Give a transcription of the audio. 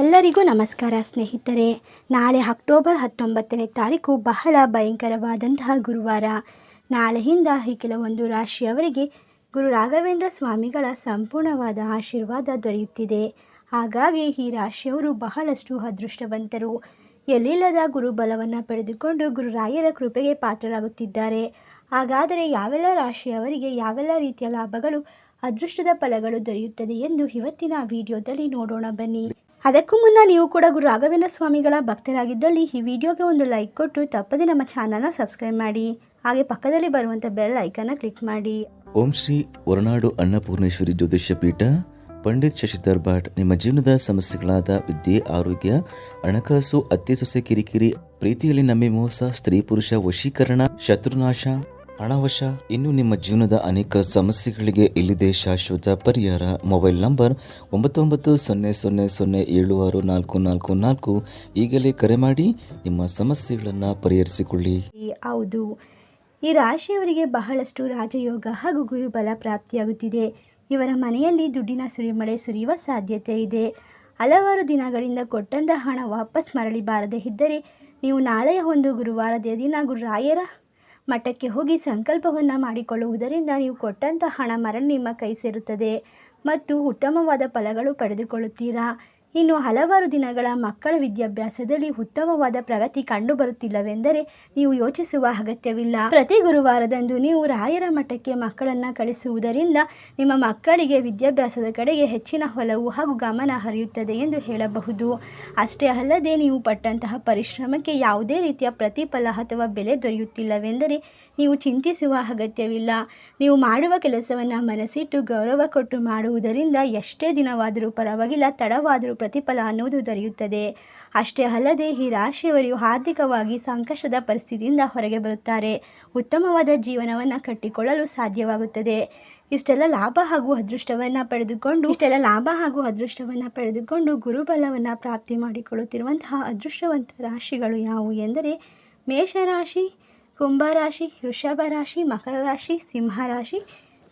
ಎಲ್ಲರಿಗೂ ನಮಸ್ಕಾರ, ಸ್ನೇಹಿತರೆ. ನಾಳೆ ಅಕ್ಟೋಬರ್ ಹತ್ತೊಂಬತ್ತನೇ ತಾರೀಕು ಬಹಳ ಭಯಂಕರವಾದಂತಹ ಗುರುವಾರ. ನಾಳೆಯಿಂದ ಈ ಕೆಲವೊಂದು ರಾಶಿಯವರಿಗೆ ಗುರು ರಾಘವೇಂದ್ರ ಸ್ವಾಮಿಗಳ ಸಂಪೂರ್ಣವಾದ ಆಶೀರ್ವಾದ ದೊರೆಯುತ್ತಿದೆ. ಹಾಗಾಗಿ ಈ ರಾಶಿಯವರು ಬಹಳಷ್ಟು ಅದೃಷ್ಟವಂತರು. ಎಲ್ಲಿಲ್ಲದ ಗುರುಬಲವನ್ನು ಪಡೆದುಕೊಂಡು ಗುರುರಾಯರ ಕೃಪೆಗೆ ಪಾತ್ರರಾಗುತ್ತಿದ್ದಾರೆ. ಹಾಗಾದರೆ ಯಾವೆಲ್ಲ ರಾಶಿಯವರಿಗೆ ಯಾವೆಲ್ಲ ರೀತಿಯ ಲಾಭಗಳು, ಅದೃಷ್ಟದ ಫಲಗಳು ದೊರೆಯುತ್ತದೆ ಎಂದು ಇವತ್ತಿನ ವಿಡಿಯೋದಲ್ಲಿ ನೋಡೋಣ ಬನ್ನಿ. ಅದಕ್ಕೂ ಮುನ್ನ ನೀವು ಕೂಡ ಗುರು ರಾಘವೇಂದ್ರ ಸ್ವಾಮಿಗಳ ಭಕ್ತರಾಗಿದ್ದಲ್ಲಿ ಈ ವಿಡಿಯೋಗೆ ಒಂದು ಲೈಕ್ ಕೊಟ್ಟು ತಪ್ಪದೆ ನಮ್ಮ ಚಾನಲ್ನ ಸಬ್ಸ್ಕ್ರೈಬ್ ಮಾಡಿ. ಹಾಗೆ ಪಕ್ಕದಲ್ಲಿ ಬರುವಂಥ ಬೆಲ್ ಐಕನ್ನ ಕ್ಲಿಕ್ ಮಾಡಿ. ಓಂ ಶ್ರೀ ಹೊರನಾಡು ಅನ್ನಪೂರ್ಣೇಶ್ವರಿ ಜ್ಯೋತಿಷ್ಯ ಪೀಠ, ಪಂಡಿತ್ ಶಶಿಧರ್ ಭಟ್, ನಿಮ್ಮ ಜೀವನದ ಸಮಸ್ಯೆಗಳಾದ ವಿದ್ಯೆ, ಆರೋಗ್ಯ, ಹಣಕಾಸು ಅತ್ತೆ ಸೊಸೆ ಕಿರಿಕಿರಿ, ಪ್ರೀತಿಯಲ್ಲಿ ನಮ್ಮಿ ಮೋಸ, ಸ್ತ್ರೀ ಪುರುಷ ವಶೀಕರಣ, ಶತ್ರುನಾಶ ಹಣವಶ ಇನ್ನು ನಿಮ್ಮ ಜೀವನದ ಅನೇಕ ಸಮಸ್ಯೆಗಳಿಗೆ ಇಲ್ಲಿದೆ ಶಾಶ್ವತ ಪರಿಹಾರ. ಮೊಬೈಲ್ ನಂಬರ್ ಒಂಬತ್ತೊಂಬತ್ತು ಒಂಬತ್ತು ಸೊನ್ನೆ ಸೊನ್ನೆ ಸೊನ್ನೆ ಏಳು ಆರು ನಾಲ್ಕು ನಾಲ್ಕು ನಾಲ್ಕು. ಈಗಲೇ ಕರೆ ಮಾಡಿ ನಿಮ್ಮ ಸಮಸ್ಯೆಗಳನ್ನು ಪರಿಹರಿಸಿಕೊಳ್ಳಿ. ಹೌದು. ಈ ರಾಶಿಯವರಿಗೆ ಬಹಳಷ್ಟು ರಾಜಯೋಗ ಹಾಗೂ ಗುರುಬಲ ಪ್ರಾಪ್ತಿಯಾಗುತ್ತಿದೆ. ಇವರ ಮನೆಯಲ್ಲಿ ದುಡ್ಡಿನ ಸುರಿಮಳೆ ಸುರಿಯುವ ಸಾಧ್ಯತೆ ಇದೆ. ಹಲವಾರು ದಿನಗಳಿಂದ ಕೊಟ್ಟಂತ ಹಣ ವಾಪಸ್ ಮರಳಿ ಬಾರದೇ ಇದ್ದರೆ ನೀವು ನಾಳೆಯ ಒಂದು ಗುರುವಾರದ ದಿನ ಗುರುರಾಯರ ಮಠಕ್ಕೆ ಹೋಗಿ ಸಂಕಲ್ಪವನ್ನು ಮಾಡಿಕೊಳ್ಳುವುದರಿಂದ ನೀವು ಕೊಟ್ಟಂಥ ಹಣ ಮರಳಿ ನಿಮ್ಮ ಕೈ ಸೇರುತ್ತದೆ. ಮತ್ತು ಉತ್ತಮವಾದ ಫಲಗಳು ಪಡೆದುಕೊಳ್ಳುತ್ತೀರಾ? ಇನ್ನು ಹಲವಾರು ದಿನಗಳ ಮಕ್ಕಳ ವಿದ್ಯಾಭ್ಯಾಸದಲ್ಲಿ ಉತ್ತಮವಾದ ಪ್ರಗತಿ ಕಂಡುಬರುತ್ತಿಲ್ಲವೆಂದರೆ ನೀವು ಯೋಚಿಸುವ ಅಗತ್ಯವಿಲ್ಲ. ಪ್ರತಿ ಗುರುವಾರದಂದು ನೀವು ರಾಯರ ಮಠಕ್ಕೆ ಮಕ್ಕಳನ್ನು ಕಳಿಸುವುದರಿಂದ ನಿಮ್ಮ ಮಕ್ಕಳಿಗೆ ವಿದ್ಯಾಭ್ಯಾಸದ ಕಡೆಗೆ ಹೆಚ್ಚಿನ ಒಲವು ಹಾಗೂ ಗಮನ ಹರಿಯುತ್ತದೆ ಎಂದು ಹೇಳಬಹುದು. ಅಷ್ಟೇ ಅಲ್ಲದೆ ನೀವು ಪಟ್ಟಂತಹ ಪರಿಶ್ರಮಕ್ಕೆ ಯಾವುದೇ ರೀತಿಯ ಪ್ರತಿಫಲ ಅಥವಾ ಬೆಲೆ ದೊರೆಯುತ್ತಿಲ್ಲವೆಂದರೆ ನೀವು ಚಿಂತಿಸುವ ಅಗತ್ಯವಿಲ್ಲ. ನೀವು ಮಾಡುವ ಕೆಲಸವನ್ನು ಮನಸ್ಸಿಟ್ಟು ಗೌರವ ಕೊಟ್ಟು ಮಾಡುವುದರಿಂದ ಎಷ್ಟೇ ದಿನವಾದರೂ ಪರವಾಗಿಲ್ಲ, ತಡವಾದರೂ ಪ್ರತಿಫಲ ಅನ್ನುವುದು ದೊರೆಯುತ್ತದೆ. ಅಷ್ಟೇ ಅಲ್ಲದೆ ಈ ರಾಶಿಯವರು ಆರ್ಥಿಕವಾಗಿ ಸಂಕಷ್ಟದ ಪರಿಸ್ಥಿತಿಯಿಂದ ಹೊರಗೆ ಬರುತ್ತಾರೆ. ಉತ್ತಮವಾದ ಜೀವನವನ್ನು ಕಟ್ಟಿಕೊಳ್ಳಲು ಸಾಧ್ಯವಾಗುತ್ತದೆ. ಇಷ್ಟೆಲ್ಲ ಲಾಭ ಹಾಗೂ ಅದೃಷ್ಟವನ್ನು ಪಡೆದುಕೊಂಡು ಇಷ್ಟೆಲ್ಲ ಲಾಭ ಹಾಗೂ ಅದೃಷ್ಟವನ್ನು ಪಡೆದುಕೊಂಡು ಗುರುಬಲವನ್ನು ಪ್ರಾಪ್ತಿ ಮಾಡಿಕೊಳ್ಳುತ್ತಿರುವಂತಹ ಅದೃಷ್ಟವಂತ ರಾಶಿಗಳು ಯಾವುವು ಎಂದರೆ ಮೇಷರಾಶಿ, ಕುಂಭರಾಶಿ ವೃಷಭ ರಾಶಿ ಮಕರ ರಾಶಿ ಸಿಂಹ ರಾಶಿ